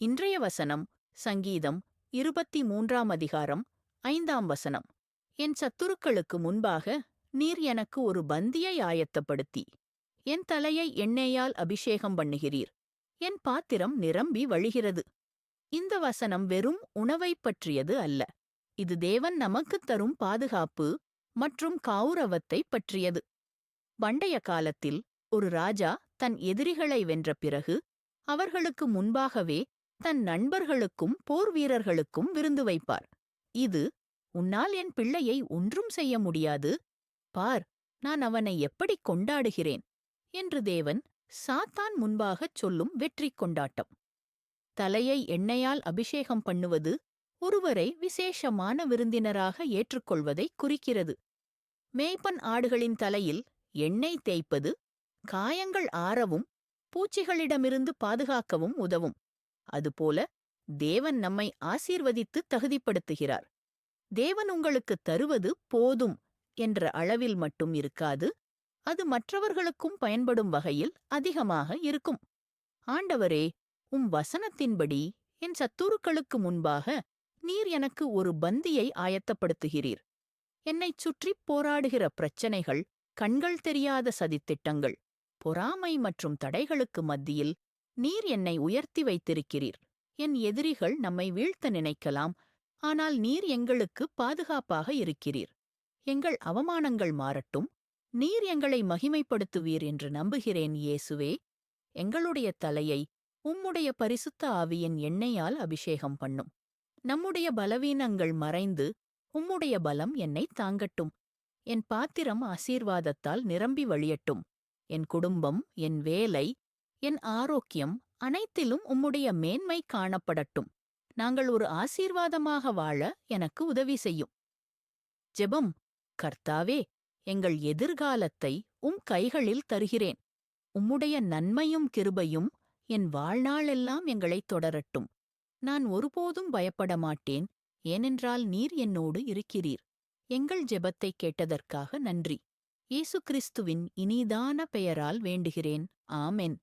இன்றைய வசனம் சங்கீதம் இருபத்தி மூன்றாம் அதிகாரம் ஐந்தாம் வசனம். என் சத்துருக்களுக்கு முன்பாக நீர் எனக்கு ஒரு பந்தியை ஆயத்தப்படுத்தி. என் தலையை எண்ணெயால் அபிஷேகம் பண்ணுகிறீர். என் பாத்திரம் நிரம்பி வழிகிறது. இந்த வசனம் வெறும் உணவைப் பற்றியது அல்ல. இது தேவன் நமக்குத் தரும் பாதுகாப்பு மற்றும் கௌரவத்தைப் பற்றியது. பண்டைய காலத்தில் ஒரு ராஜா தன் எதிரிகளை வென்ற பிறகு அவர்களுக்கு முன்பாகவே தன் நண்பர்களுக்கும் போர் வீரர்களுக்கும் விருந்து வைப்பார். இது உன்னால் என் பிள்ளையை ஒன்றும் செய்ய முடியாது. பார் நான் அவனை எப்படி கொண்டாடுகிறேன்? என்று தேவன் சாத்தான் முன்பாகச் சொல்லும் வெற்றி கொண்டாட்டம். தலையை எண்ணெயால் அபிஷேகம் பண்ணுவது ஒருவரை விசேஷமான விருந்தினராக ஏற்றுக்கொள்வதை குறிக்கிறது. மேய்ப்பன் ஆடுகளின் தலையில் எண்ணெய் தேய்ப்பது காயங்கள் ஆறவும் பூச்சிகளிடமிருந்து பாதுகாக்கவும் உதவும். அதுபோல தேவன் நம்மை ஆசீர்வதித்து தகுதிப்படுத்துகிறார். தேவன் உங்களுக்குத் தருவது போதும் என்ற அளவில் மட்டும் இருக்காது அது மற்றவர்களுக்கும் பயன்படும் வகையில் அதிகமாக இருக்கும். ஆண்டவரே உம் வசனத்தின்படி என் சத்துருக்களுக்கு முன்பாக நீர் எனக்கு ஒரு பந்தியை ஆயத்தப்படுத்துகிறீர். என்னைச் சுற்றிப் போராடுகிற பிரச்சனைகள் கண்கள் தெரியாத சதித்திட்டங்கள் பொறாமை மற்றும் தடைகளுக்கு மத்தியில் நீர் என்னை உயர்த்தி வைத்திருக்கிறீர். என் எதிரிகள் நம்மை வீழ்த்த நினைக்கலாம். ஆனால் நீர் எங்களுக்கு பாதுகாப்பாக இருக்கிறீர். எங்கள் அவமானங்கள் மாறட்டும். நீர் எங்களை மகிமைப்படுத்துவீர் என்று நம்புகிறேன் இயேசுவே. எங்களுடைய தலையை உம்முடைய பரிசுத்த ஆவியின் எண்ணெயால் அபிஷேகம் பண்ணும். நம்முடைய பலவீனங்கள் மறைந்து உம்முடைய பலம் என்னை தாங்கட்டும். என் பாத்திரம் ஆசீர்வாதத்தால் நிரம்பி வழியட்டும். என் குடும்பம் என் வேலை என் ஆரோக்கியம் அனைத்திலும் உம்முடைய மேன்மை காணப்படட்டும். நாங்கள் ஒரு ஆசீர்வாதமாக வாழ எனக்கு உதவி செய்யும். ஜெபம் கர்த்தாவே எங்கள் எதிர்காலத்தை உம் கைகளில் தருகிறேன். உம்முடைய நன்மையும் கிருபையும் என் வாழ்நாளெல்லாம் எங்களைத் தொடரட்டும். நான் ஒருபோதும் பயப்பட மாட்டேன். ஏனென்றால் நீர் என்னோடு இருக்கிறீர். எங்கள் ஜெபத்தைக் கேட்டதற்காக நன்றி. இயேசு கிறிஸ்துவின் இனிதான பெயரால் வேண்டுகிறேன். ஆமென்.